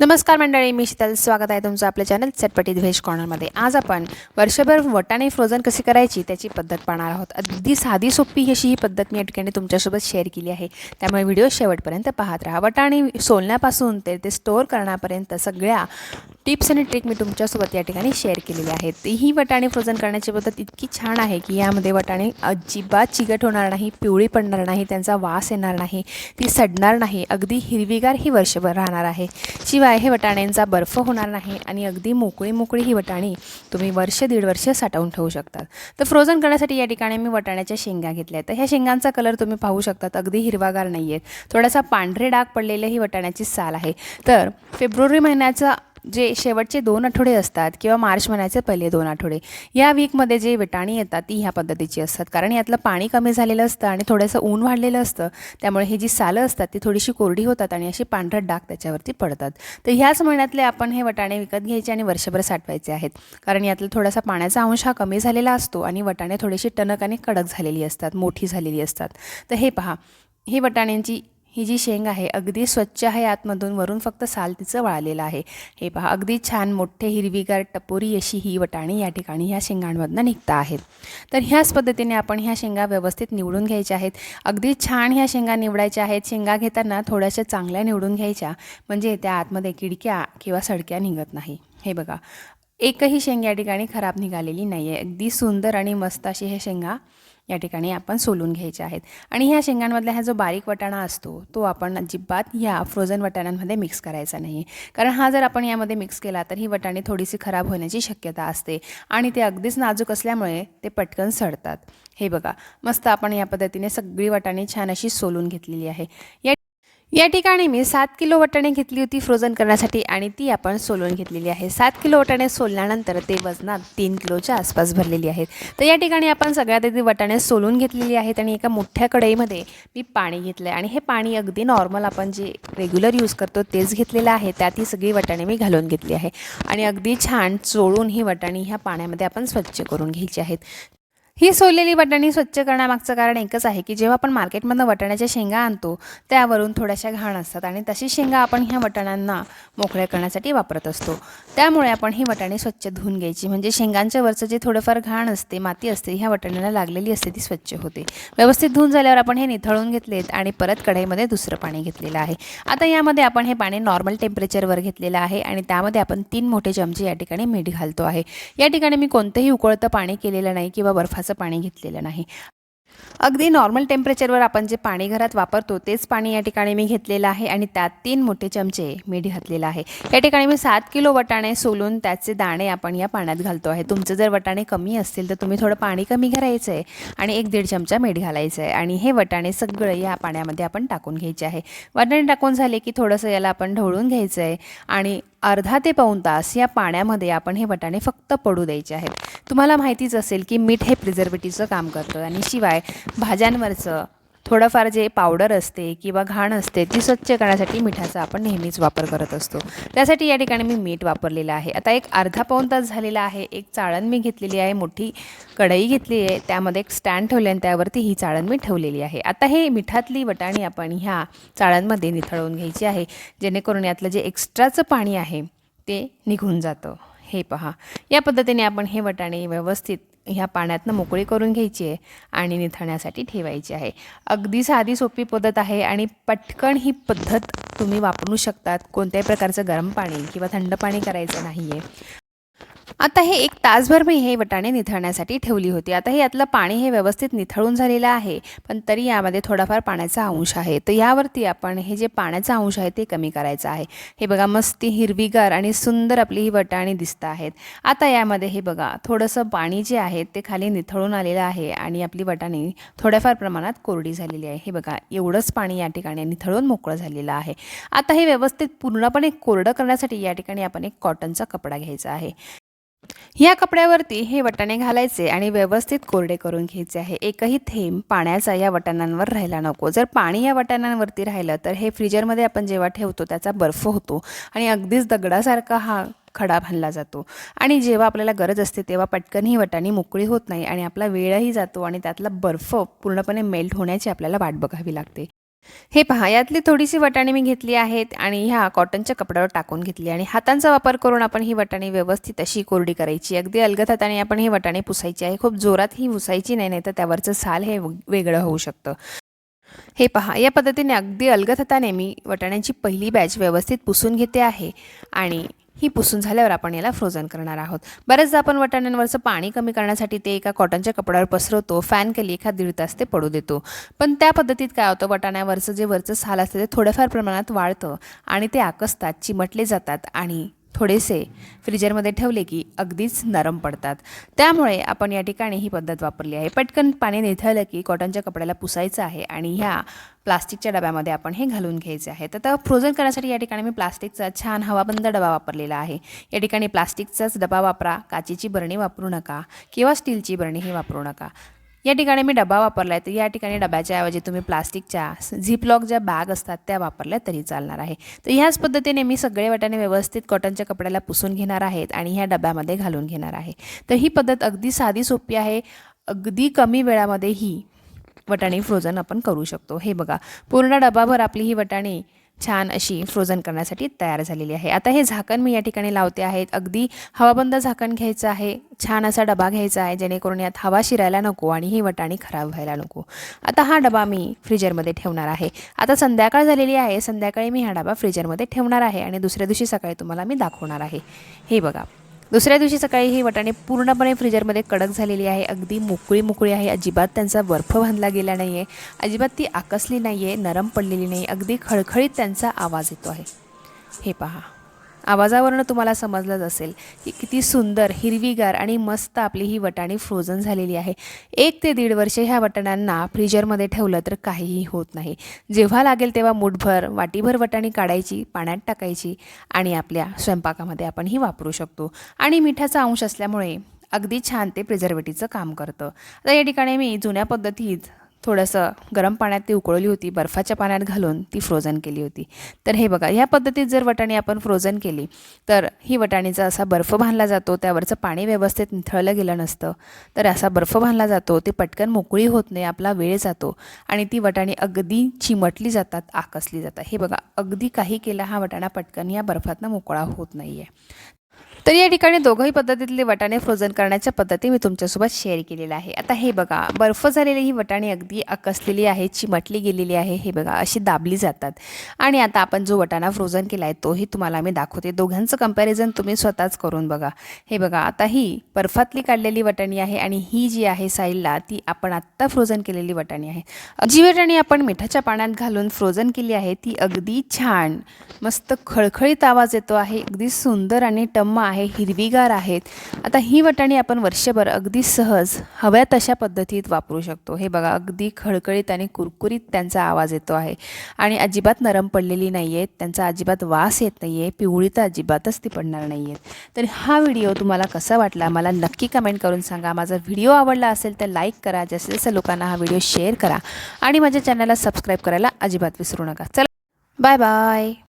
नमस्कार मंडळी मी शीतल. स्वागत आहे तुमचं आपल्या चॅनल चटपटीत व्हेज कॉर्नरमध्ये आज आपण वर्षभर वटाणे फ्रोझन कशी करायची त्याची पद्धत पाहणार आहोत. अगदी साधी सोपी अशी ही पद्धत मी या ठिकाणी तुमच्यासोबत शेअर केली आहे. त्यामुळे व्हिडिओ शेवटपर्यंत पाहत राहा. वटाणे सोलण्यापासून ते ते स्टोअर करण्यापर्यंत सगळ्या टिप्स आणि ट्रिक मी तुमच्यासोबत या ठिकाणी शेअर केलेली आहेत. ही वटाणे फ्रोझन करण्याची पद्धत इतकी छान आहे की यामध्ये वटाणे अजिबात चिकट होणार नाही पिवळी पडणार नाही त्यांचा वास येणार नाही ती सडणार नाही. अगदी हिरवीगार ही वर्षभर राहणार आहे. शिवाय हे वटाण्यांचा बर्फ होणार नाही आणि अगदी मोकळी मोकळी ही वटाणी तुम्ही वर्ष दीड वर्ष साठवून ठेवू शकतात. तर फ्रोझन करण्यासाठी या ठिकाणी मी वटाण्याच्या शेंगा घेतल्या आहेत. तर ह्या शेंगांचा कलर तुम्ही पाहू शकतात. अगदी हिरवागार नाही आहेत थोडासा पांढरे डाग पडलेले ही वटाण्याची साल आहे. तर फेब्रुवारी महिन्याचा जे शेवटचे दोन आठवडे असतात किंवा मार्च महिन्याचे पहिले दोन आठवडे या वीकमध्ये जे विटाणी येतात ती ह्या पद्धतीची असतात. कारण यातलं पाणी कमी झालेलं असतं आणि थोडंसं ऊन वाढलेलं असतं त्यामुळे ही जी सालं असतात ती थोडीशी कोरडी होतात आणि अशी पांढरट डाग त्याच्यावरती पडतात. तर ह्याच महिन्यातले आपण हे वटाणे विकत घ्यायचे आणि वर्षभर साठवायचे आहेत. कारण यातला थोडासा पाण्याचा अंश हा कमी झालेला असतो आणि वटाणे थोडीशी टणक आणि कडक झालेली असतात मोठी झालेली असतात. तर हे पहा ही वटाण्यांची ही जी शेंग आहे अगदी स्वच्छ आहे आतमधून वरून फक्त साल तिचं वाळलेलं आहे. हे पहा अगदी छान मोठे हिरवीगार टपोरी अशी ही वटाणी या ठिकाणी ह्या शेंगांमधनं निघता आहेत. तर ह्याच पद्धतीने आपण ह्या शेंगा व्यवस्थित निवडून घ्यायच्या आहेत. अगदी छान ह्या शेंगा निवडायच्या आहेत. शेंगा घेताना थोड्याशा चांगल्या निवडून घ्यायच्या म्हणजे त्या आतमध्ये किडक्या किंवा सडक्या निघत नाही. हे बघा एकही शेंग या ठिकाणी खराब निघालेली नाही आहे अगदी सुंदर आणि मस्त अशी हे शेंगा या ठिकाणी आपण सोलून घ्यायचे आहेत. आणि ह्या शेंगांमधला हा जो बारीक वटाणा असतो तो आपण अजिबात ह्या फ्रोझन वटाण्यांमध्ये मिक्स करायचा नाही कारण हा जर आपण यामध्ये मिक्स केला तर ही वटाणी थोडीशी खराब होण्याची शक्यता असते. आणि ते अगदीच नाजूक असल्यामुळे ते पटकन सडतात. हे बघा मस्त आपण या पद्धतीने सगळी वटाणी छान अशी सोलून घेतलेली आहे. या या ठिकाणी मी सात किलो वटाणे घेतली होती फ्रोझन करण्यासाठी आणि ती आपण सोलून घेतलेली आहे. सात किलो वटाणे सोलल्यानंतर ते वजनात तीन किलोच्या आसपास भरलेली आहेत. तर या ठिकाणी आपण सगळ्यात आधी वटाणे सोलून घेतलेली आहेत आणि एका मोठ्या कढईमध्ये मी पाणी घेतलं आहे आणि हे पाणी अगदी नॉर्मल आपण जे रेग्युलर यूज करतो तेच घेतलेलं आहे. त्यात ही सगळी वटाणे मी घालून घेतली आहे. आणि अगदी छान चोळून ही वटाणी ह्या पाण्यामध्ये आपण स्वच्छ करून घ्यायची आहेत. ही सोललेली वाटाणी स्वच्छ करण्यामागचं कारण एकच आहे की जेव्हा आपण मार्केटमधनं वटाण्याच्या शेंगा आणतो त्यावरून थोड्याशा घाण असतात आणि तशी शेंगा आपण ह्या वटाण्यांना मोकळ्या करण्यासाठी वापरत असतो. त्यामुळे आपण ही वटाणी स्वच्छ धुवून घ्यायची. म्हणजे शेंगांच्या वरचं जे थोडंफार घाण असते माती असते ह्या वटाण्याला लागलेली असते ती स्वच्छ होते. व्यवस्थित धुवून झाल्यावर आपण हे निथळून घेतलेत आणि परत कढईमध्ये दुसरं पाणी घेतलेलं आहे. आता यामध्ये आपण हे पाणी नॉर्मल टेम्परेचरवर घेतलेलं आहे आणि त्यामध्ये आपण तीन मोठे चमचे या ठिकाणी मीठ घालतो आहे. या ठिकाणी मी कोणतंही उकळतं पाणी केलेलं नाही किंवा बर्फाचं पाणी घेतलेलं नाही. अगदी नॉर्मल टेम्परेचरवर आपण जे पाणी घरात वापरतो तेच पाणी या ठिकाणी मी घेतलेलं आहे आणि त्यात तीन मोठे चमचे मीठ घातलेलं आहे. या ठिकाणी मी सात किलो वटाणे सोलून त्याचे दाणे आपण या पाण्यात घालतो आहे. तुमचं जर वटाणे कमी असतील तर तुम्ही थोडं पाणी कमी करायचं आहे आणि एक दीड चमचा मीठ घालायचं आहे आणि हे वटाणे सगळं या पाण्यामध्ये आपण टाकून घ्यायचे आहे. वटाणे टाकून झाले की थोडंसं याला आपण ढवळून घ्यायचं आहे आणि अर्धा ते पाऊण तास या पाण्यामध्ये आपण हे वटाणे फक्त पडू द्यायचे आहेत. तुम्हाला माहितीच असेल की मीठ हे प्रिझर्वेटिव्हचं काम करतं आणि शिवाय भाज्यांवरचं थोडंफार जे पावडर असते किंवा घाण असते ती स्वच्छ करण्यासाठी मिठाचा आपण नेहमीच वापर करत असतो. त्यासाठी या ठिकाणी मी मीठ वापरलेलं आहे. आता एक अर्धा पाऊण तास झालेला आहे. एक चाळण मी घेतलेली आहे मोठी कढई घेतली आहे. त्यामध्ये एक स्टँड ठेवले आणि त्यावरती ही चाळण मी ठेवलेली आहे. आता हे मिठातली वटाणी आपण ह्या चाळणमध्ये निथळवून घ्यायची आहे जेणेकरून यातलं जे एक्स्ट्राचं पाणी आहे ते निघून जातं. हे पहा. या पद्धतीने आपण हे वटाणे व्यवस्थित ह्या पाण्यातनं मोकळी करून घ्यायची आहे आणि निथळण्यासाठी ठेवायची आहे. अगदी साधी सोपी पद्धत आहे आणि पटकन ही पद्धत तुम्ही वापरू शकतात. कोणत्याही प्रकारचं गरम पाणी किंवा थंड पाणी करायचं नाही आहे आता हे एक तासभर मी हे वटाणे निथळण्यासाठी ठेवली होती. आता हे यातलं पाणी हे व्यवस्थित निथळून झालेलं आहे. पण तरी यामध्ये थोडाफार पाण्याचा अंश आहे. तर यावरती आपण हे जे पाण्याचा अंश आहे ते कमी करायचं आहे. हे बघा मस्ती हिरवीगार आणि सुंदर आपली ही वटाणी दिसत आहेत. आता यामध्ये हे बघा थोडंसं पाणी जे आहे ते खाली निथळून आलेलं आहे आणि आपली वटाणी थोड्याफार प्रमाणात कोरडी झालेली आहे. हे बघा एवढंच पाणी या ठिकाणी निथळून मोकळं झालेलं आहे. आता हे व्यवस्थित पूर्णपणे कोरडं करण्यासाठी या ठिकाणी आपण एक कॉटनचा कपडा घ्यायचा आहे. या कपड्यावरती हे वटाणे घालायचे आणि व्यवस्थित कोरडे करून घ्यायचे आहे. एकही थेंब पाण्याचा या वटाणांवर राहायला नको. जर पाणी या वटाणांवरती राहिलं तर हे फ्रीजरमध्ये आपण जेव्हा ठेवतो त्याचा बर्फ होतो आणि अगदीच दगडासारखा हा खडा बांधला जातो. आणि जेव्हा आपल्याला गरज असते तेव्हा पटकन ही वटाणी मोकळी होत नाही आणि आपला वेळही जातो आणि त्यातला बर्फ पूर्णपणे मेल्ट होण्याची आपल्याला वाट बघावी लागते. हे पहा यातली थोडीशी वटाणी मी घेतली आहेत आणि ह्या कॉटनच्या कपड्यावर टाकून घेतली आणि हातांचा वापर करून आपण ही वटाणी व्यवस्थित अशी कोरडी करायची. अगदी अलगद हाताने आपण ही वटाणी पुसायची आहे. खूप जोरात ही पुसायची नाही नाही तर त्यावरचं साल हे वेगळं होऊ शकतं. हे पहा या पद्धतीने अगदी अलगद हाताने मी वटाण्याची पहिली बॅच व्यवस्थित पुसून घेते आहे. आणि ही पुसून झाल्यावर आपण याला फ्रोझन करणार आहोत. बरेचदा आपण वाटाण्यांवरचं पाणी कमी करण्यासाठी ते एका कॉटनच्या कपड्यावर पसरवतो फॅन केली एखाद दीड तास ते पडू देतो. पण त्या पद्धतीत काय होतं वाटाण्यावरचं जे वरचं साल असतं ते थोड्याफार प्रमाणात वाढतं आणि ते आकसतात चिमटले जातात आणि थोडेसे फ्रीजरमध्ये ठेवले की अगदीच नरम पडतात. त्यामुळे आपण या ठिकाणी ही पद्धत वापरली आहे. पटकन पाणी निथळलं की कॉटनच्या कपड्याला पुसायचं आहे आणि ह्या प्लास्टिकच्या डब्यामध्ये आपण हे घालून घ्यायचे आहे. तर आता फ्रोझन करण्यासाठी या ठिकाणी मी प्लास्टिकचा छान हवाबंद डबा वापरलेला आहे. या ठिकाणी प्लास्टिकचाच डबा वापरा काचेची बरणी वापरू नका किंवा स्टीलची बरणी ही वापरू नका. या ठिकाणी मी डबा वापरला आहे. तर या ठिकाणी डब्याच्या ऐवजी तुम्ही प्लास्टिकच्या झिपलॉक ज्या बॅग असतात त्या वापरल्या तरी चालणार आहे. तर ह्याच पद्धतीने मी सगळे वाटाणे व्यवस्थित कॉटनच्या कपड्याला पुसून घेणार आहेत आणि ह्या डब्यामध्ये घालून घेणार आहे. तर ही पद्धत अगदी साधी सोपी आहे. अगदी कमी वेळामध्ये ही वटाणे फ्रोझन आपण करू शकतो. हे बघा पूर्ण डबाभर आपली ही वटाणी छान अशी फ्रोझन करण्यासाठी तयार झालेली आहे. आता हे झाकण मी या ठिकाणी लावते आहेत अगदी हवाबंद झाकण घ्यायचं आहे. छान असा डबा घ्यायचा आहे. जेणेकरून यात हवा शिरायला नको आणि ही वटाणी खराब व्हायला नको. आता हा डबा मी फ्रीजरमध्ये ठेवणार आहे. आता संध्याकाळ झालेली आहे. संध्याकाळी मी हा डबा फ्रीजरमध्ये ठेवणार आहे आणि दुसऱ्या दिवशी सकाळी तुम्हाला मी दाखवणार आहे. हे बघा. दुसऱ्या दिवशी सकाळी ही वटाणे पूर्णपणे फ्रीजरमध्ये कडक झालेली आहे. अगदी मोकळी मोकळी आहे. अजिबात त्यांचा बर्फ बांधला गेला नाही आहे अजिबात ती आकसली नाही आहे नरम पडलेली नाही. अगदी खळखळीत त्यांचा आवाज येतो आहे. हे पहा. आवाजावरनं तुम्हाला समजलंच असेल की किती सुंदर हिरवीगार आणि मस्त आपली ही वटाणी फ्रोझन झालेली आहे. एक ते दीड वर्ष ह्या वटाण्यांना फ्रीजरमध्ये ठेवलं तर काहीही होत नाही. जेव्हा लागेल तेव्हा मुठभर वाटीभर वटाणी काढायची पाण्यात टाकायची आणि आपल्या स्वयंपाकामध्ये आपण ही वापरू शकतो. आणि मिठाचा अंश असल्यामुळे अगदी छान ते प्रिझर्वेटिव्हचं काम करतं. आता या ठिकाणी मी जुन्या पद्धतीत थोडंसं गरम पाण्यात ती उकळली होती बर्फाच्या पाण्यात घालून ती फ्रोझन केली होती. तर हे बघा ह्या पद्धतीत जर वटाणी आपण फ्रोझन केली तर ही वटाणीचा असा बर्फ बांधला जातो त्यावरचं पाणी व्यवस्थित निथळलं गेलं नसतं. तर असा बर्फ बांधला जातो ती पटकन मोकळी होत नाही आपला वेळ जातो आणि ती वटाणी अगदी चिमटली जातात आकसली जातात. हे बघा अगदी काही केला हा वटाणा पटकन या बर्फातनं मोकळा होत नाही आहे तर या ठिकाणी दोघंही पद्धतीतले वटाणे फ्रोझन करण्याच्या पद्धती मी तुमच्यासोबत शेअर केलेल्या आहे. आता हे बघा बर्फ झालेली ही वटाणे अगदी आकसलेली आहे चिमटली गेलेली आहे हे बघा अशी दाबली जातात. आणि आता आपण जो वटाणा फ्रोझन केला आहे तोही तुम्हाला मी दाखवते. दोघांचं कंपॅरिझन तुम्ही स्वतःच करून बघा. हे बघा आता ही बर्फातली काढलेली वटाणी आहे आणि ही जी आहे साईडला ती आपण आत्ता फ्रोझन केलेली वटाणी आहे. जी वटाणी आपण मिठाच्या पाण्यात घालून फ्रोझन केली आहे ती अगदी छान मस्त खळखळीत आवाज येतो आहे अगदी सुंदर आणि टम्म आहे हिरवीगार आहेत. आता ही वटाणी आपण वर्षभर अगदी सहज हव्या तशा पद्धतीत वापरू शकतो. हे बघा अगदी खळखळीत आणि कुरकुरीत त्यांचा आवाज येतो आहे. आणि अजिबात नरम पडलेली नाही आहेत त्यांचा अजिबात वास येत नाही आहे पिवळी तर अजिबातच ती पडणार नाही आहेत तर हा व्हिडिओ तुम्हाला कसा वाटला मला नक्की कमेंट करून सांगा. माझा व्हिडिओ आवडला असेल तर लाईक करा जास्तीत जास्त लोकांना हा व्हिडिओ शेअर करा. आणि माझ्या चॅनलला सबस्क्राईब करायला अजिबात विसरू नका. चला बाय बाय.